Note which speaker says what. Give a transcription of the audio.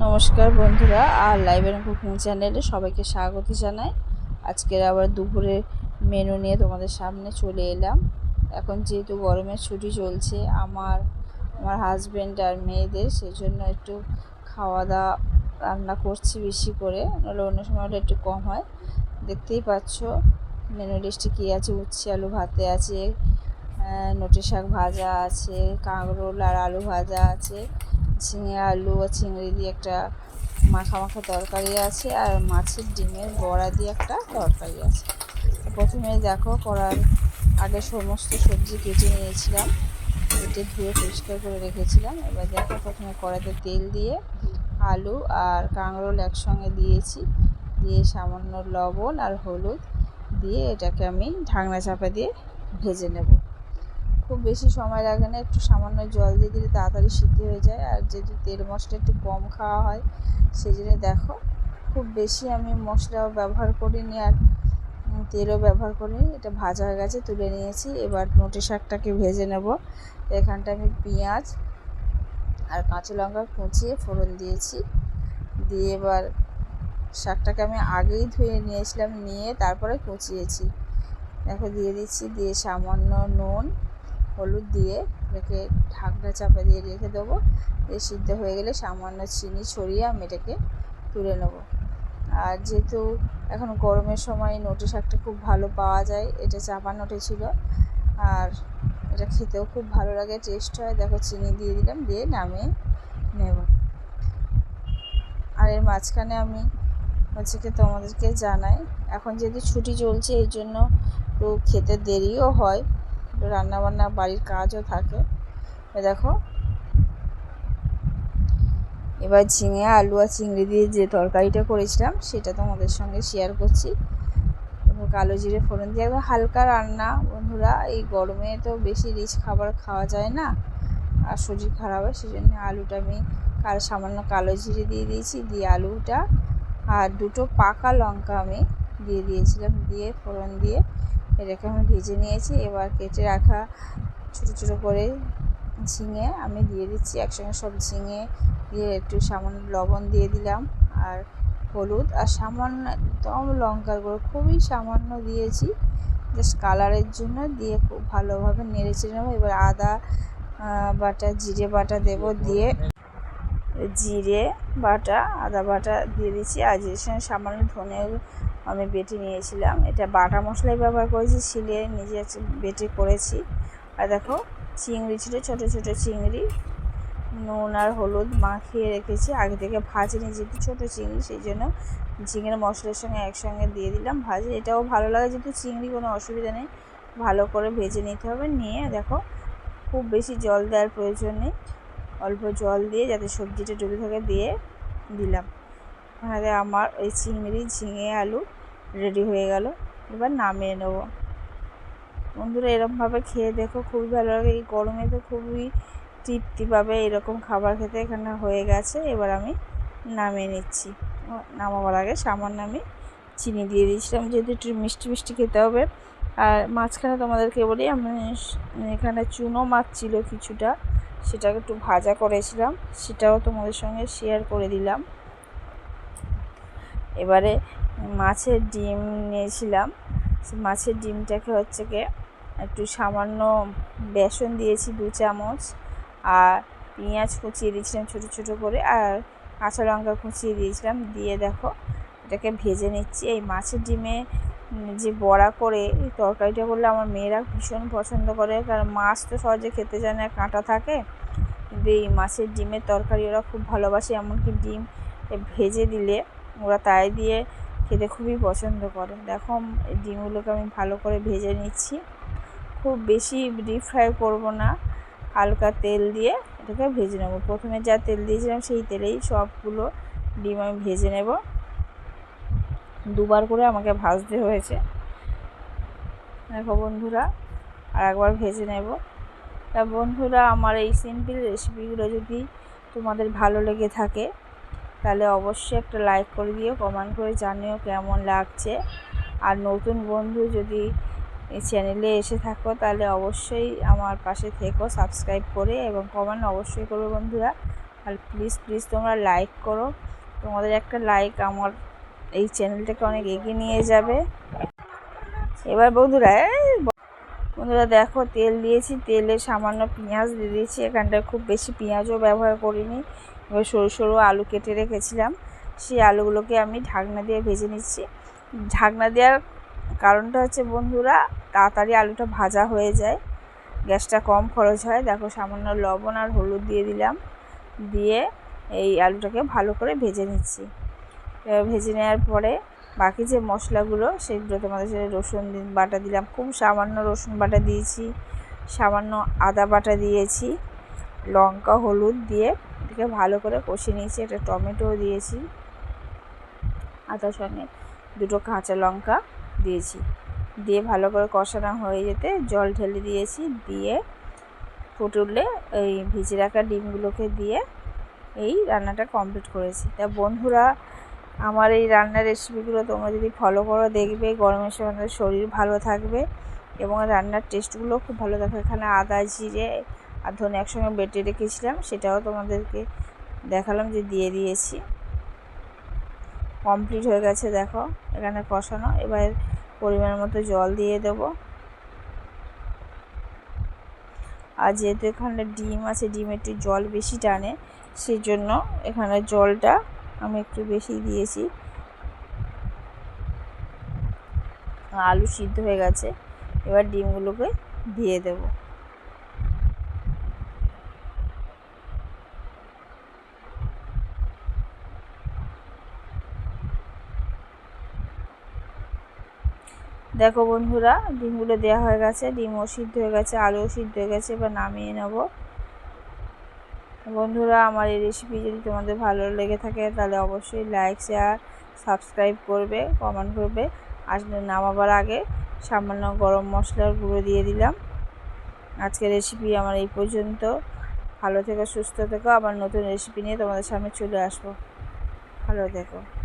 Speaker 1: নমস্কার বন্ধুরা, আর live and cooking চ্যানেলে সবাইকে স্বাগত জানাই। আজকের আবার দুপুরে মেনু নিয়ে তোমাদের সামনে চলে এলাম। এখন যেহেতু গরমের ছুটি চলছে, আমার আমার হাজব্যান্ড আর মেয়েদের সেই জন্য একটু খাওয়া দাওয়া রান্না করছি বেশি করে, নাহলে অন্য সময় হলে একটু কম হয়। দেখতেই পাচ্ছ মেনু লিস্টে কী আছে, উচ্ছে, আলু ভাতে আছে নোটে শাক ভাজা আছে, কাঁকরোল আর আলু ভাজা আছে। ঝিঙে আলু আর চিংড়ি দিয়ে একটা মাখা মাখা তরকারি আছে আর মাছের ডিমের বড়া দিয়ে একটা তরকারি আছে। প্রথমে দেখো করার আগে সমস্ত সবজি কেটে নিয়েছিলাম, কেটে ধুয়ে পরিষ্কার করে রেখেছিলাম। এবার দেখো প্রথমে কড়াতে তেল দিয়ে আলু আর কাঁকরোল একসঙ্গে দিয়েছি। দিয়ে সামান্য লবণ আর হলুদ দিয়ে এটাকে আমি ঢাকনা চাপা দিয়ে ভেজে নেব। খুব বেশি সময় লাগে না, একটু সামান্য জল দিয়ে দিলে তাড়াতাড়ি সিদ্ধ হয়ে যায়। আর যেহেতু তেল মশলা একটু কম খাওয়া হয়, সেই জন্য দেখো, খুব বেশি আমি মশলাও ব্যবহার করিনি আর তেলও ব্যবহার করিনি। এটা ভাজা হয়ে গেছে, তুলে নিয়েছি। এবার নোটে শাকটাকে ভেজে নেব। এখানটা আমি পেঁয়াজ আর কাঁচা লঙ্কা কুচিয়ে ফোড়ন দিয়েছি। দিয়ে এবার শাকটাকে আমি আগেই ধুয়ে নিয়েছিলাম, নিয়ে তারপরে কুচিয়েছি। দেখো, দিয়ে দিচ্ছি, দিয়ে সামান্য নুন হলুদ দিয়ে এটাকে ঢাকনা চাপা দিয়ে রেখে দেবো। দিয়ে সিদ্ধ হয়ে গেলে সামান্য চিনি ছড়িয়ে আমি এটাকে তুলে নেব। আর যেহেতু এখন গরমের সময় নোটে শাকটা খুব ভালো পাওয়া যায়, এটা চাপা নোটে ছিল। আর এটা খেতেও খুব ভালো লাগে, টেস্ট হয়। দেখো চিনি দিয়ে দিলাম, দিয়ে নামিয়ে নেব। আর এর মাঝখানে আমি হচ্ছে কি তোমাদেরকে জানাই, এখন যেহেতু ছুটি চলছে এই জন্য একটু খেতে দেরিও হয়। রান্নাবান্না বাড়ির কাজও থাকে। দেখো। এবার ঝিঙে, আলু আর চিংড়ি দিয়ে যে তরকারিটা করেছিলাম, সেটা তোমাদের সঙ্গে শেয়ার করছি। কালো জিরে ফোড়ন দিয়ে একদম হালকা রান্না। বন্ধুরা, এই গরমে তো বেশি রিচ খাবার খাওয়া যায় না, আর শরীর খারাপ হয় সেই জন্য আলুটা আমি কাল সামান্য কালো জিরে দিয়ে দিয়েছি, দিয়ে আলুটা আর দুটো পাকা লঙ্কা আমি দিয়ে দিয়েছিলাম, দিয়ে ফোড়ন দিয়ে এটাকে আমি ভেজে নিয়েছি। এবার কেটে রাখা ছোটো ছোটো করে ঝিঙে আমি দিয়ে দিচ্ছি। একসঙ্গে সব ঝিঙে দিয়ে একটু সামান্য লবণ দিয়ে দিলাম আর হলুদ। আর সামান্য একদম লঙ্কার গুঁড়ো, খুবই সামান্য দিয়েছি। জাস্ট কালারের জন্য দিয়ে খুব ভালোভাবে নেড়ে চেড়ে নেব। এবার আদা বাটা, জিরে বাটা দেবো দিয়ে জিরে বাটা, আদা বাটা দিয়ে দিচ্ছি আর সঙ্গে সামান্য ধনে আমি বেটে নিয়েছিলাম। এটা বাটা মশলাই ব্যবহার করেছি, শিলে নিজে বেটে করেছি। আর দেখো, চিংড়ি ছিল, ছোটো ছোটো চিংড়ি। নুন আর হলুদ মাখিয়ে রেখেছি। আগে থেকে ভাজিনি, যেহেতু ছোটো চিংড়ি, সেই জন্য চিংড়ির মশলার সঙ্গে একসঙ্গে দিয়ে দিলাম ভাজি। এটাও ভালো লাগে, যেহেতু চিংড়ি কোনো অসুবিধা নেই। ভালো করে ভেজে নিতে হবে। নিয়ে দেখো, খুব বেশি জল দেওয়ার প্রয়োজন নেই। অল্প জল দিয়ে যাতে সবজিটা ডুবে থাকে দিয়ে দিলাম। তাহলে আমার ওই চিংড়ি, ঝিঙে, আলু রেডি হয়ে গেল। এবার নামিয়ে নেব। বন্ধুরা, এরকমভাবে খেয়ে দেখো, খুবই ভালো লাগে। এই গরমে তো খুবই তৃপ্তি পাবে। এরকম খাবার খেতে এখানে হয়ে গেছে। এবার আমি নামিয়ে নিচ্ছি। নামাবার আগে সামান্য আমি চিনি দিয়ে দিয়েছিলাম। যেহেতু একটু মিষ্টি মিষ্টি খেতে হবে। আর মাঝখানে তোমাদেরকে বলি, আমি এখানে চুনো মাছ ছিল কিছুটা। সেটাকে একটু ভাজা করেছিলাম, সেটাও তোমাদের সঙ্গে শেয়ার করে দিলাম। এবারে মাছের ডিম নিয়েছিলাম মাছের ডিমটাকে হচ্ছে গিয়ে একটু সামান্য বেসন দিয়েছি দু চামচ, আর পেঁয়াজ কুচিয়ে দিয়েছিলাম ছোটো ছোটো করে, আর কাঁচা লঙ্কা কুচিয়ে দিয়েছিলাম। দিয়ে দেখো, এটাকে ভেজে নিচ্ছি। এই মাছের ডিমে যে বড়া করে, এই তরকারিটা করলে আমার মেয়েরা ভীষণ পছন্দ করে। কারণ মাছ তো সহজে খেতে যায় না, কাঁটা থাকে। কিন্তু এই মাছের ডিমের তরকারি ওরা খুব ভালোবাসে, এমনকি ডিম ভেজে দিলে ওরা তাই দিয়ে খেতে খুবই পছন্দ করে। দেখো, এই ডিমগুলোকে আমি ভালো করে ভেজে নিচ্ছি। খুব বেশি ডিপ ফ্রাই করব না। হালকা তেল দিয়ে এটাকে ভেজে নেব। প্রথমে যা তেল দিয়েছিলাম সেই তেলেই সবগুলো ডিম আমি ভেজে নেব। দুবার করে আমাকে ভাজতে হয়েছে। দেখো বন্ধুরা, আর একবার ভেজে নেব। তা বন্ধুরা, আমার এই সিম্পল রেসিপিগুলো যদি তোমাদের ভালো লেগে থাকে, তাহলে অবশ্যই একটা লাইক করে দিও কমেন্ট করে জানিও কেমন লাগছে। আর নতুন বন্ধু যদি চ্যানেলে এসে থাকো, তাহলে অবশ্যই আমার পাশে থেকো সাবস্ক্রাইব করে এবং কমেন্ট অবশ্যই করবে বন্ধুরা। আর প্লিজ প্লিজ তোমরা লাইক করো। তোমাদের একটা লাইক আমার এই চ্যানেলটাকে অনেক এগিয়ে নিয়ে যাবে। এবার বন্ধুরা বন্ধুরা দেখো, তেল দিয়েছি, তেলে সামান্য পেঁয়াজ দিয়ে দিয়েছি। এখানটায় খুব বেশি পেঁয়াজও ব্যবহার করিনি। এবার সরু সরু আলু কেটে রেখেছিলাম। সেই আলুগুলোকে আমি ঢাকনা দিয়ে ভেজে নিচ্ছি। ঢাকনা দেওয়ার কারণটা হচ্ছে, বন্ধুরা, তাড়াতাড়ি আলুটা ভাজা হয়ে যায়। গ্যাসটা কম খরচ হয়। দেখো, সামান্য লবণ আর হলুদ দিয়ে দিলাম। দিয়ে এই আলুটাকে ভালো করে ভেজে নিচ্ছি। ভেজে নেওয়ার পরে বাকি যে মশলাগুলো, সেগুলো তোমাদের সাথে রসুন বাটা দিলাম। খুব সামান্য রসুন বাটা দিয়েছি, সামান্য আদা বাটা দিয়েছি, লঙ্কা, হলুদ দিয়ে এটাকে ভালো করে কষিয়ে নিয়েছি। একটা টমেটোও দিয়েছি আদার সঙ্গে দুটো কাঁচা লঙ্কা দিয়েছি। দিয়ে ভালো করে কষানো হয়ে যেতে জল ঢেলে দিয়েছি। দিয়ে ফুটে এই ভিজে রাখা ডিমগুলোকে দিয়ে এই রান্নাটা কমপ্লিট করেছি। তা বন্ধুরা আমার এই রান্নার রেসিপিগুলো তোমরা যদি ফলো করো, দেখবে গরমের সময় তোমাদের শরীর ভালো থাকবে এবং রান্নার টেস্টগুলো খুব ভালো থাকবে। এখানে আদা, জিরে আর ধনে একসঙ্গে বেটে রেখেছিলাম, সেটাও তোমাদেরকে দেখালাম যে দিয়ে দিয়েছি। কমপ্লিট হয়ে গেছে, দেখো, এখানে কষানো। এবার পরিমাণ মতো জল দিয়ে দেবো। আর যেহেতু এখানে ডিম আছে ডিম একটু জল বেশি টানে সেই জন্য এখানে জলটা আমি একটু বেশি দিয়েছি। আলু সিদ্ধ হয়ে গেছে। এবার ডিমগুলোকে দিয়ে দেবো। দেখো বন্ধুরা, ডিমগুলো দেওয়া হয়ে গেছে, ডিমও সিদ্ধ হয়ে গেছে, আলুও সিদ্ধ হয়ে গেছে, এবার নামিয়ে নেব। বন্ধুরা, আমার এই রেসিপি যদি তোমাদের ভালো লেগে থাকে, তাহলে অবশ্যই লাইক শেয়ার সাবস্ক্রাইব করবে কমেন্ট করবে। আসলে নামাবার আগে সামান্য গরম মশলার গুঁড়ো দিয়ে দিলাম। আজকের রেসিপি আমার এই পর্যন্ত। ভালো থেকো, সুস্থ থেকো। আবার নতুন রেসিপি নিয়ে তোমাদের সামনে চলে আসব। ভালো থেকো।